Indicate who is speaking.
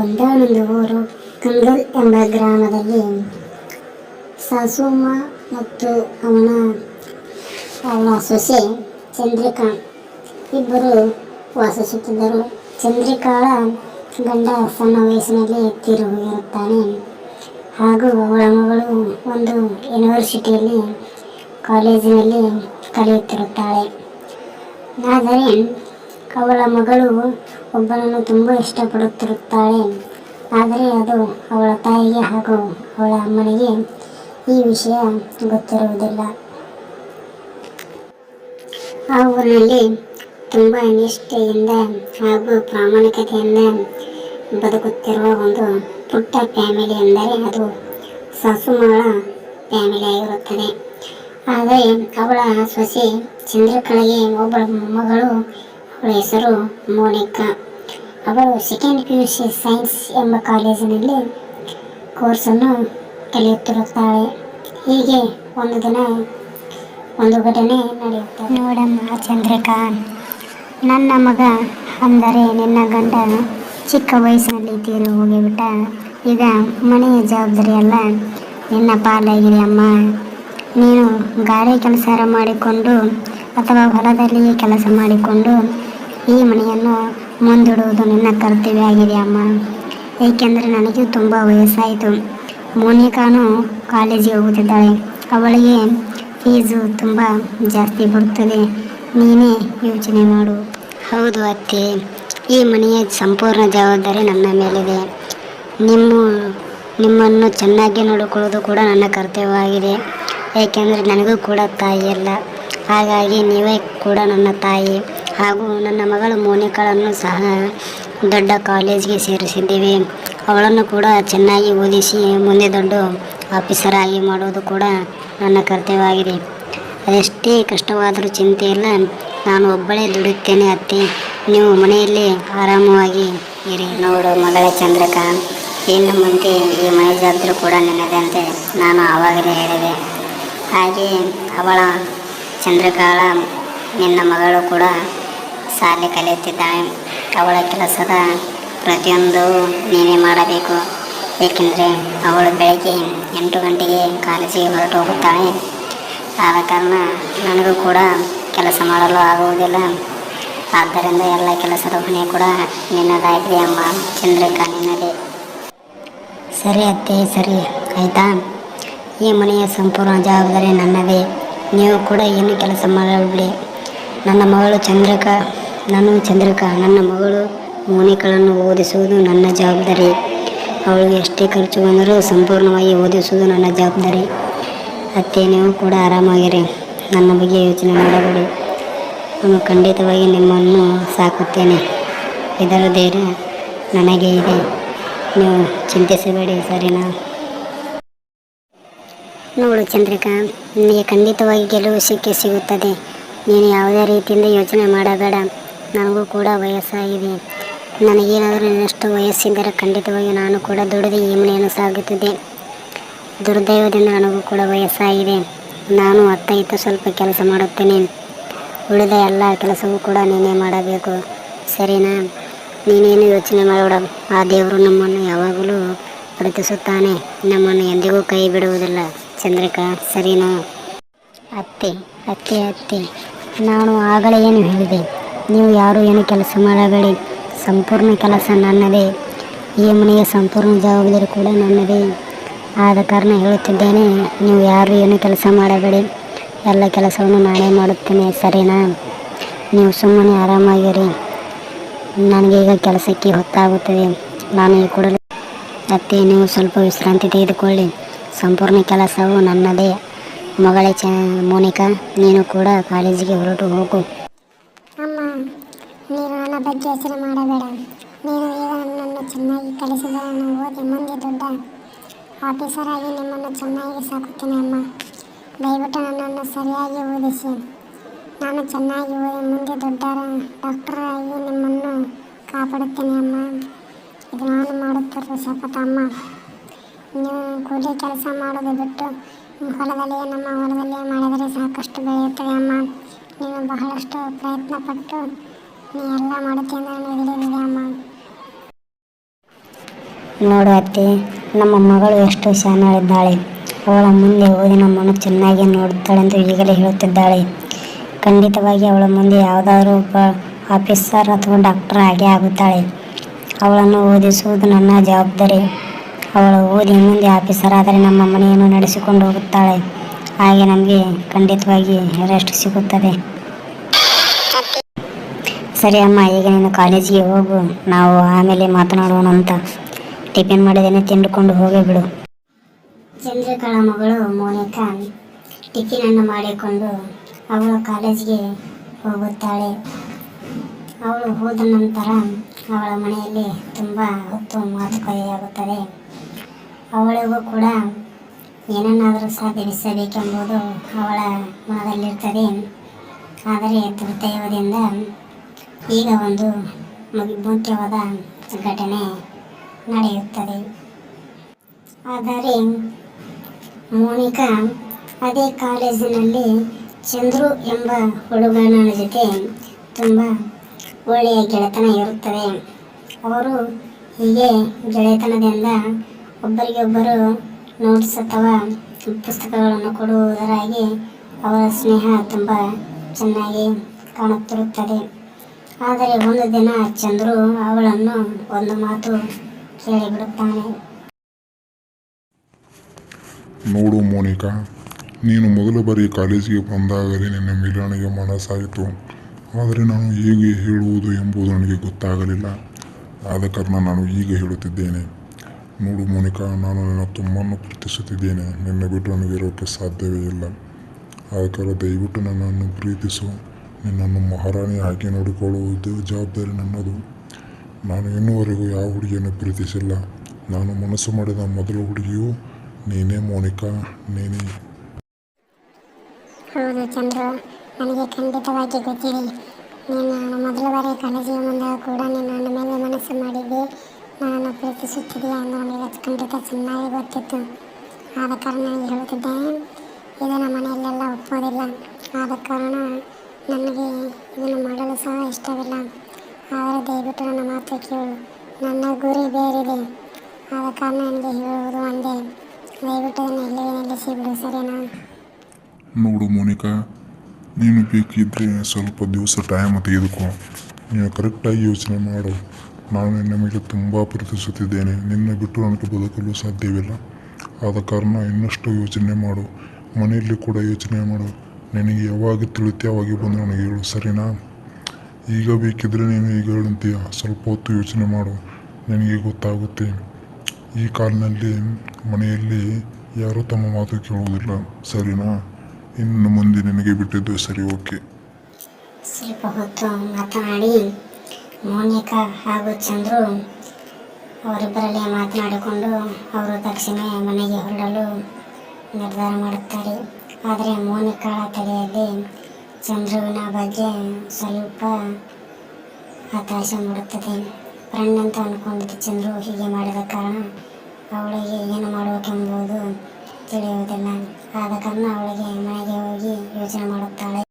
Speaker 1: ಒಂದಾನೊಂದು ಊರು ಕಂಗಲ್ ಎಂಬ ಗ್ರಾಮದಲ್ಲಿ ಸಾಸೂಮ್ಮ ಮತ್ತು ಅವನ ಅವಳ ಸೊಸೆ ಚಂದ್ರಿಕಾ ಇಬ್ಬರು ವಾಸಿಸುತ್ತಿದ್ದರು. ಚಂದ್ರಿಕಾಳ ಗಂಡ ಸಣ್ಣ ವಯಸ್ಸಿನಲ್ಲಿ ತೀರಿ ಹೋಗಿರುತ್ತಾನೆ ಹಾಗೂ ಅವಳ ಮಗಳು ಒಂದು ಯೂನಿವರ್ಸಿಟಿಯಲ್ಲಿ ಕಾಲೇಜಿನಲ್ಲಿ ಕಲಿಯುತ್ತಿರುತ್ತಾಳೆ. ಆದರೆ ಅವಳ ಮಗಳು ಒಬ್ಬನನ್ನು ತುಂಬ ಇಷ್ಟಪಡುತ್ತಿರುತ್ತಾಳೆ. ಆದರೆ ಅದು ಅವಳ ತಾಯಿಗೆ ಹಾಗೂ ಅವಳ ಅಮ್ಮನಿಗೆ ಈ ವಿಷಯ ಗೊತ್ತಿರುವುದಿಲ್ಲ. ಆ ಊರಿನಲ್ಲಿ ತುಂಬ ನಿಷ್ಠೆಯಿಂದ ಹಾಗೂ ಪ್ರಾಮಾಣಿಕತೆಯಿಂದ ಬದುಕುತ್ತಿರುವ ಒಂದು ಪುಟ್ಟ ಫ್ಯಾಮಿಲಿ ಎಂದರೆ ಅದು ಸಾಸುಮಗಳ ಫ್ಯಾಮಿಲಿ ಆಗಿರುತ್ತದೆ. ಆದರೆ ಅವಳ ಸೊಸೆ ಚಂದ್ರಕಳೆಗೆ ಒಬ್ಬಳ ಮಗಳು ಅವಳ ಹೆಸರು ಮೋನಿಕಾ. ಅವಳು second P U C science ಎಂಬ ಕಾಲೇಜಿನಲ್ಲಿ ಕೋರ್ಸನ್ನು ಕಲಿಯುತ್ತಿರುತ್ತಾಳೆ ಹೀಗೆ ಒಂದು ದಿನ ಒಂದು ಘಟನೆ ನಡೆಯುತ್ತೆ ನೋಡಮ್ಮ ಚಂದ್ರಿಕಾ ನನ್ನ ಮಗ ಅಂದರೆ ನಿನ್ನ ಗಂಡ ಚಿಕ್ಕ ವಯಸ್ಸಿನಲ್ಲಿ ತೀರಿ ಹೋಗಿಬಿಟ್ಟ. ಈಗ ಮನೆಯ ಜವಾಬ್ದಾರಿ ಎಲ್ಲ ನಿನ್ನ ಪಾಲಾಗಿದೆ ಅಮ್ಮ. ನೀನು ಗಾರೆ ಕೆಲಸ ಮಾಡಿಕೊಂಡು ಅಥವಾ ಹೊಲದಲ್ಲಿ ಕೆಲಸ ಮಾಡಿಕೊಂಡು ಈ ಮನೆಯನ್ನು ಮುಂದೂಡುವುದು ನಿನ್ನ ಕರ್ತವ್ಯ ಆಗಿದೆ ಅಮ್ಮ. ಏಕೆಂದರೆ ನನಗೆ ತುಂಬ ವಯಸ್ಸಾಯಿತು. ಮೋನಿಕಾನು ಕಾಲೇಜಿಗೆ ಹೋಗುತ್ತಿದ್ದಾಳೆ. ಅವಳಿಗೆ ಫೀಸು ತುಂಬ ಜಾಸ್ತಿ ಬರುತ್ತದೆ. ನೀನೇ ಯೋಚನೆ ಮಾಡು. ಹೌದು ಅತ್ತೆ. ಈ ಮನೆಯ ಸಂಪೂರ್ಣ ಜವಾಬ್ದಾರಿ ನನ್ನ ಮೇಲಿದೆ. ನಿಮ್ಮ, ನಿಮ್ಮನ್ನು ಚೆನ್ನಾಗಿ ನೋಡಿಕೊಳ್ಳೋದು ಕೂಡ ನನ್ನ ಕರ್ತವ್ಯವಾಗಿದೆ. ಏಕೆಂದರೆ ನನಗೂ ಕೂಡ ತಾಯಿ ಇಲ್ಲ ಹಾಗಾಗಿ ನೀವೇ ಕೂಡ ನನ್ನ ತಾಯಿ. ಹಾಗೂ ನನ್ನ ಮಗಳು ಮೋನಿಕಾಳನ್ನು ಸಹ ದೊಡ್ಡ ಕಾಲೇಜ್ಗೆ ಸೇರಿಸಿದ್ದೀವಿ. ಅವಳನ್ನು ಕೂಡ ಚೆನ್ನಾಗಿ ಓದಿಸಿ ಮುಂದೆ ದೊಡ್ಡ ಆಫೀಸರ್ ಆಗಿ ಮಾಡೋದು ಕೂಡ ನನ್ನ ಕರ್ತವ್ಯವಾಗಿದೆ. ಅದೆಷ್ಟೇ ಕಷ್ಟವಾದರೂ ಚಿಂತೆ ಇಲ್ಲ ನಾನು ಒಬ್ಬಳೇ ದುಡಿಯುತ್ತೇನೆ ಅತ್ತೆ. ನೀವು ಮನೆಯಲ್ಲಿ ಆರಾಮವಾಗಿ ಇರಿ. ನೋಡು ಮಗಳ ಚಂದ್ರಕ ಇನ್ನು ಮುಂದೆ ಈ ಮನೆ ಜವಾಬ್ದಾರಿ ಕೂಡ ನಿನ್ನದೆ ಅಂತ. ನಾನು ಆವಾಗಲೇ ಹೇಳಿದೆ. ಹಾಗೆ ಅವಳ ಚಂದ್ರಕಾಳ ನಿನ್ನ ಮಗಳು ಕೂಡ ಶಾಲೆ ಕಲಿಯುತ್ತಿದ್ದಾಳೆ. ಅವಳ ಕೆಲಸದ ಪ್ರತಿಯೊಂದು ನೀನೇ ಮಾಡಬೇಕು. ಏಕೆಂದರೆ ಅವಳು ಬೆಳಗ್ಗೆ ಎಂಟು ಗಂಟೆಗೆ ಕಾಲೇಜಿಗೆ ಹೊರಟು ಹೋಗುತ್ತಾಳೆ. ಆದ ಕಾರಣ ನನಗೂ ಕೂಡ ಕೆಲಸ ಮಾಡಲು ಆಗುವುದಿಲ್ಲ. ಆದ್ದರಿಂದ ಎಲ್ಲ ಕೆಲಸದ ಹೊಣೆ ಕೂಡ ನಿನ್ನದಾಗಿದೆ ಅಮ್ಮ. ಚಂದ್ರಿಕಾ ನಿನ್ನದೇ ಸರಿ ಅತ್ತೆ, ಸರಿ. ಆಯಿತಾ? ಈ ಮನೆಯ ಸಂಪೂರ್ಣ ಜವಾಬ್ದಾರಿ ನನ್ನದೇ. ನೀವು ಕೂಡ ಏನು ಕೆಲಸ ಮಾಡಬೇಡಿ ನನ್ನ ಮಗಳು ಚಂದ್ರಿಕಾ ನಾನು ಚಂದ್ರಿಕಾ, ನನ್ನ ಮಗಳು ಮೋನಿಕಳನ್ನು ಓದಿಸುವುದು ನನ್ನ ಜವಾಬ್ದಾರಿ. ಅವಳಿಗೆ ಎಷ್ಟೇ ಖರ್ಚು ಬಂದರೂ ಸಂಪೂರ್ಣವಾಗಿ ಓದಿಸುವುದು ನನ್ನ ಜವಾಬ್ದಾರಿ. ಅತ್ತೆ, ನೀವು ಕೂಡ ಆರಾಮಾಗಿರಿ. ನನ್ನ ಬಗ್ಗೆ ಯೋಚನೆ ಮಾಡಬೇಡಿ. ನಾನು ಖಂಡಿತವಾಗಿ ನಿಮ್ಮನ್ನು ಸಾಕುತ್ತೇನೆ. ಇದರ ಧೈರ್ಯ ನನಗೆ ಇದೆ. ನೀವು ಚಿಂತಿಸಬೇಡಿ, ಸರಿನಾ? ನೋಡು ಚಂದ್ರಿಕಾ, ನಿನಗೆ ಖಂಡಿತವಾಗಿ ಗೆಲುವು ಸಿಕ್ಕಿ ಸಿಗುತ್ತದೆ. ನೀನು ಯಾವುದೇ ರೀತಿಯಿಂದ ಯೋಚನೆ ಮಾಡಬೇಡ. ನನಗೂ ಕೂಡ ವಯಸ್ಸಾಗಿದೆ. ನನಗೇನಾದರೂ ಇನ್ನಷ್ಟು ವಯಸ್ಸಿದ್ದರೆ ಖಂಡಿತವಾಗಿ ನಾನು ಕೂಡ ದುಡಿದು ಈ ಮನೆಯನ್ನು ಸಾಗುತ್ತಿದ್ದೆ. ದುರ್ದೈವದಿಂದ ನನಗೂ ಕೂಡ ವಯಸ್ಸಾಗಿದೆ. ನಾನು ಅತ್ತ ಇತ್ತ ಸ್ವಲ್ಪ ಕೆಲಸ ಮಾಡುತ್ತೇನೆ. ಉಳಿದ ಎಲ್ಲ ಕೆಲಸವೂ ಕೂಡ ನೀನೇ ಮಾಡಬೇಕು. ಸರಿನಾ? ನೀನೇನು ಯೋಚನೆ ಮಾಡಬೇಡ. ಆ ದೇವರು ನಮ್ಮನ್ನು ಯಾವಾಗಲೂ ಪ್ರೀತಿಸುತ್ತಾನೆ ನಮ್ಮನ್ನು ಎಂದಿಗೂ ಕೈ ಬಿಡುವುದಿಲ್ಲ. ಚಂದ್ರಿಕಾ, ಸರಿನಾ? ಅತ್ತೆ ಅತ್ತೆ ಅತ್ತೆ. ನಾನು ಆಗಲೇ ಏನು ಹೇಳಿದೆ? ನೀವು ಯಾರು ಏನು ಕೆಲಸ ಮಾಡಬೇಡಿ. ಸಂಪೂರ್ಣ ಕೆಲಸ ನನ್ನದೇ. ಈ ಮನೆಯ ಸಂಪೂರ್ಣ ಜವಾಬ್ದಾರಿ ಕೂಡ ನನ್ನದೇ. ಆದ ಕಾರಣ ಹೇಳುತ್ತಿದ್ದೇನೆ, ನೀವು ಯಾರು ಏನು ಕೆಲಸ ಮಾಡಬೇಡಿ. ಎಲ್ಲ ಕೆಲಸವನ್ನು ನಾನೇ ಮಾಡುತ್ತೇನೆ, ಸರಿನಾ? ನೀವು ಸುಮ್ಮನೆ ಆರಾಮಾಗಿರಿ. ನನಗೆ ಈಗ ಕೆಲಸಕ್ಕೆ ಹೊತ್ತಾಗುತ್ತದೆ. ನಾನು ಈ ಕೂಡಲೇ ಅತ್ತೆ ನೀವು ಸ್ವಲ್ಪ ವಿಶ್ರಾಂತಿ ತೆಗೆದುಕೊಳ್ಳಿ. ಸಂಪೂರ್ಣ ಕೆಲಸವು ನನ್ನದೇ. ಮಗಳೇ ಚ, ಮೋನಿಕಾ, ನೀನು ಕೂಡ ಕಾಲೇಜಿಗೆ ಹೊರಟು ಹೋಗು.
Speaker 2: ಬಗ್ಗೆ ಯೋಚನೆ ಮಾಡಬೇಡ. ನೀನು ಈಗ ನನ್ನನ್ನು ಚೆನ್ನಾಗಿ ಕಲಿಸಿದರೆ ನಾನು ಓದಿ ಮುಂದೆ ದೊಡ್ಡ ಆಫೀಸರ್ ಆಗಿ ನಿಮ್ಮನ್ನು ಚೆನ್ನಾಗಿ ಸಾಕುತ್ತೇನೆ ಅಮ್ಮ. ದಯವಿಟ್ಟು ನನ್ನನ್ನು ಸರಿಯಾಗಿ ಓದಿಸಿ. ನಾನು ಚೆನ್ನಾಗಿ ಓದಿ ಮುಂದೆ ದೊಡ್ಡ ಡಾಕ್ಟರ್ ಆಗಿ ನಿಮ್ಮನ್ನು ಕಾಪಾಡುತ್ತೇನೆ ಅಮ್ಮ. ಇದು ನಾನು ಮಾಡುತ್ತಿರುವ ಶಪಥ ಅಮ್ಮ. ನೀವು ಕೂಲಿ ಕೆಲಸ ಮಾಡೋದು ಬಿಟ್ಟು ಹೊಲದಲ್ಲಿ ನಮ್ಮ ಹೊಲದಲ್ಲಿ ಮಾಡಿದರೆ ಸಾಕಷ್ಟು ಬೆಳೆಯುತ್ತದೆ ಅಮ್ಮ. ನೀನು ಬಹಳಷ್ಟು ಪ್ರಯತ್ನ ಪಟ್ಟು ನೀ ಮಾಡುತ್ತೆ ಅಂತ
Speaker 1: ನೋಡು ಅತ್ತೆ, ನಮ್ಮ ಮಗಳು ಎಷ್ಟು ಶಾನಾಳಿದ್ದಾಳೆ ಅವಳ ಮುಂದೆ ಓದಿ ನಮ್ಮನ್ನು ಚೆನ್ನಾಗಿ ನೋಡುತ್ತಾಳೆಂದು ಈಗಲೇ ಹೇಳುತ್ತಿದ್ದಾಳೆ. ಖಂಡಿತವಾಗಿ ಅವಳ ಮುಂದೆ ಯಾವುದಾದ್ರೂ ಒಬ್ಬ ಆಫೀಸರ್ ಅಥವಾ ಡಾಕ್ಟರ್ ಆಗೇ ಆಗುತ್ತಾಳೆ. ಅವಳನ್ನು ಓದಿಸುವುದು ನನ್ನ ಜವಾಬ್ದಾರಿ. ಅವಳು ಓದಿ ಮುಂದೆ ಆಫೀಸರ್ ಆದರೆ ನಮ್ಮ ಮನೆಯನ್ನು ನಡೆಸಿಕೊಂಡು ಹೋಗುತ್ತಾಳೆ. ಹಾಗೆ ನಮಗೆ ಖಂಡಿತವಾಗಿ ರೆಸ್ಟ್ ಸಿಗುತ್ತದೆ. ಸರಿ ಅಮ್ಮ, ಈಗ ನೀನು ಕಾಲೇಜಿಗೆ ಹೋಗು, ನಾವು ಆಮೇಲೆ ಮಾತನಾಡೋಣ ಅಂತ. ಟಿಫಿನ್ ಮಾಡಿದೇನೆ ತಿಂದುಕೊಂಡು ಹೋಗೇ ಬಿಡು. ಚಂದ್ರಕಾಳ ಮಗಳು ಮೋನಿಕಾ ಟಿಫಿನನ್ನು ಮಾಡಿಕೊಂಡು ಅವಳು ಕಾಲೇಜಿಗೆ ಹೋಗುತ್ತಾಳೆ. ಅವಳು ಹೋದ ನಂತರ ಅವಳ ಮನೆಯಲ್ಲಿ ತುಂಬ ಹೊತ್ತು ಮಾತುಕತೆಯಾಗುತ್ತದೆ. ಅವಳಿಗೂ ಕೂಡ ಏನನ್ನಾದರೂ ಸಾಧಿಸಬೇಕೆಂಬುದು ಅವಳ ಮನದಲ್ಲಿರ್ತದೆ. ಆದರೆ ದುರ್ದೈವದಿಂದ ಈಗ ಒಂದು ಮುಖ್ಯವಾದ ಘಟನೆ ನಡೆಯುತ್ತದೆ. ಆದರೆ ಮೋನಿಕಾ ಅದೇ ಕಾಲೇಜಿನಲ್ಲಿ ಚಂದ್ರು ಎಂಬ ಹುಡುಗನ ಜೊತೆ ತುಂಬ ಒಳ್ಳೆಯ ಗೆಳೆತನ ಇರುತ್ತದೆ. ಅವರು ಹೀಗೆ ಗೆಳೆತನದಿಂದ ಒಬ್ಬರಿಗೊಬ್ಬರು ನೋಟ್ಸ್ ಅಥವಾ ಪುಸ್ತಕಗಳನ್ನು ಕೊಡುವುದರಾಗಿ ಅವರ ಸ್ನೇಹ ತುಂಬ ಚೆನ್ನಾಗಿ ಕಾಣುತ್ತಿರುತ್ತದೆ. ಆದರೆ ಒಂದು ದಿನ ಚಂದ್ರು ಅವಳನ್ನು ಒಂದು ಮಾತು ಕೇಳಿಬಿಡುತ್ತಾನೆ.
Speaker 3: ನೋಡು ಮೋನಿಕಾ, ನೀನು ಮೊದಲ ಬಾರಿ ಕಾಲೇಜಿಗೆ ಬಂದಾಗಲೇ ನಿನ್ನ ಮೇಲೆ ನನಗೆ ಮನಸ್ಸಾಯಿತು. ಆದರೆ ನಾನು ಹೇಗೆ ಹೇಳುವುದು ಎಂಬುದು ನನಗೆ ಗೊತ್ತಾಗಲಿಲ್ಲ. ಆದ ಕಾರಣ ನಾನು ಈಗ ಹೇಳುತ್ತಿದ್ದೇನೆ. ನೋಡು ಮೋನಿಕಾ, ನಾನು ನನ್ನ ತುಂಬನ್ನು ಪ್ರೀತಿಸುತ್ತಿದ್ದೇನೆ. ನಿನ್ನ ಬಿಟ್ಟು ನನಗೆ ಇರೋಕ್ಕೆ ಸಾಧ್ಯವೇ ಇಲ್ಲ. ಆದ ಕಾರಣ ದಯವಿಟ್ಟು ನನ್ನನ್ನು ಪ್ರೀತಿಸು. ನಿನ್ನನ್ನು ಮಹಾರಾಣಿ ಆಗಿ ನೋಡಿಕೊಳ್ಳುವುದು ಜವಾಬ್ದಾರಿ ನನ್ನದು. ನಾನು ಇನ್ನುವರೆಗೂ ಯಾವ ಹುಡುಗಿಯನ್ನು ಪ್ರೀತಿಸಿಲ್ಲ. ನಾನು ಮನಸ್ಸು ಮಾಡಿದ ಮೊದಲ ಹುಡುಗಿಯು ನೀನೇ ಮೋನಿಕಾ, ನೀನೇ.
Speaker 2: ಹೌದು ಚಂದ್ರ, ನನಗೆ ಖಂಡಿತವಾಗಿ ಗೊತ್ತಿದೆ. ನೀನು ಮೊದಲ ಬಾರಿ ಕಾಲೇಜಿಗೆ ಬಂದಾಗ ಕೂಡ ನೀನು ನನ್ನ ಮೇಲೆ ಮನಸ್ಸು ಮಾಡಿದ್ದೆ. ನಾನು ಪ್ರೀತಿಸುತ್ತಿದೆಯಾ ಅನ್ನೋ ನನಗೆ ಖಂಡಿತ ಚೆನ್ನಾಗಿ ಗೊತ್ತಿತ್ತು. ಆದ ಕಾರಣ ಹೇಳುತ್ತಿದ್ದೇನೆ ಇದನ್ನು ಮನೆಯಲ್ಲೆಲ್ಲ ಒಪ್ಪೋದಿಲ್ಲ. ಆದ ಕಾರಣ ನನಗೆ ಇದನ್ನು ಮಾಡಲು ಸಹ ಇಷ್ಟವಿಲ್ಲ. ಆದರೆ ದಯವಿಟ್ಟು ನನ್ನ ಮಾತು ಕೇಳು. ನನ್ನ ಗುರಿ ಬೇರಿದೆ. ಆದ ಕಾರಣ ನನಗೆ ಹೇಳುವುದು ಒಂದೇ. ದಯವಿಟ್ಟು ಇದನ್ನು ಇಲ್ಲಿಗೆ ನಿಲ್ಲಿಸಿ ಬಿಡು ಸರಿನಾ?
Speaker 3: ನೋಡು ಮೋನಿಕಾ, ನೀನು ಬೇಕಿದ್ದರೆ ಸ್ವಲ್ಪ ದಿವಸ ಟೈಮ್ ತೆಗೆದುಕೋ. ನೀನು ಕರೆಕ್ಟಾಗಿ ಯೋಚನೆ ಮಾಡು. ನಾನು ನಿನ್ನ ಮೇಲೆ ತುಂಬ ಪ್ರೀತಿಸುತ್ತಿದ್ದೇನೆ. ನಿನ್ನ ಬಿಟ್ಟು ನನಗೆ ಬದುಕಲು ಸಾಧ್ಯವಿಲ್ಲ. ಆದ ಕಾರಣ ಇನ್ನಷ್ಟು ಯೋಚನೆ ಮಾಡು. ಮನೆಯಲ್ಲಿ ಕೂಡ ಯೋಚನೆ ಮಾಡು. ನಿನಗೆ ಯಾವಾಗ ತಿಳಿತೀಯ ಅವಾಗ ಬಂದು ನನಗೆ ಹೇಳು, ಸರಿನಾ? ಈಗ ಬೇಕಿದ್ದರೆ ನೀನು ಈಗ ಹೇಳಂತೀಯ. ಸ್ವಲ್ಪ ಹೊತ್ತು ಯೋಚನೆ ಮಾಡು, ನನಗೆ ಗೊತ್ತಾಗುತ್ತೆ. ಈ ಕಾಲಿನಲ್ಲಿ, ಮನೆಯಲ್ಲಿ ಯಾರೂ ತಮ್ಮ ಮಾತು ಕೇಳುವುದಿಲ್ಲ, ಸರಿನಾ? ಇನ್ನು ಮುಂದೆ ನಿನಗೆ ಬಿಟ್ಟಿದ್ದು ಸರಿ, ಓಕೆ.
Speaker 1: ಸ್ವಲ್ಪ ಹೊತ್ತು ಮಾತನಾಡಿ. ಮೋನಿಕಾ ಹಾಗೂ ಚಂದ್ರು ಅವರಿಬ್ಬರಲ್ಲಿ ಮಾತನಾಡಿಕೊಂಡು ಅವರು ತಕ್ಷಣ ಮನೆಗೆ ಹೊರಡಲು ನಿರ್ಧಾರ ಮಾಡುತ್ತಾರೆ. ಆದರೆ ಮೋನಿಕಾಳ ತಲೆಯಲ್ಲಿ ಚಂದ್ರುವಿನ ಬಗ್ಗೆ ಸ್ವಲ್ಪ ಹತಾಶ ಮೂಡುತ್ತದೆ. ಫ್ರೆಂಡ್ ಅಂತ ಅಂದ್ಕೊಂಡಿದ್ದ ಚಂದ್ರು ಹೀಗೆ ಮಾಡಿದ ಕಾರಣ ಅವಳಿಗೆ ಏನು ಮಾಡಬೇಕೆಂಬುದು ತಿಳಿಯುವುದಿಲ್ಲ. ಆದ ಕಾರಣ ಅವಳಿಗೆ ಮನೆಗೆ ಹೋಗಿ ಯೋಚನೆ ಮಾಡುತ್ತಾಳೆ.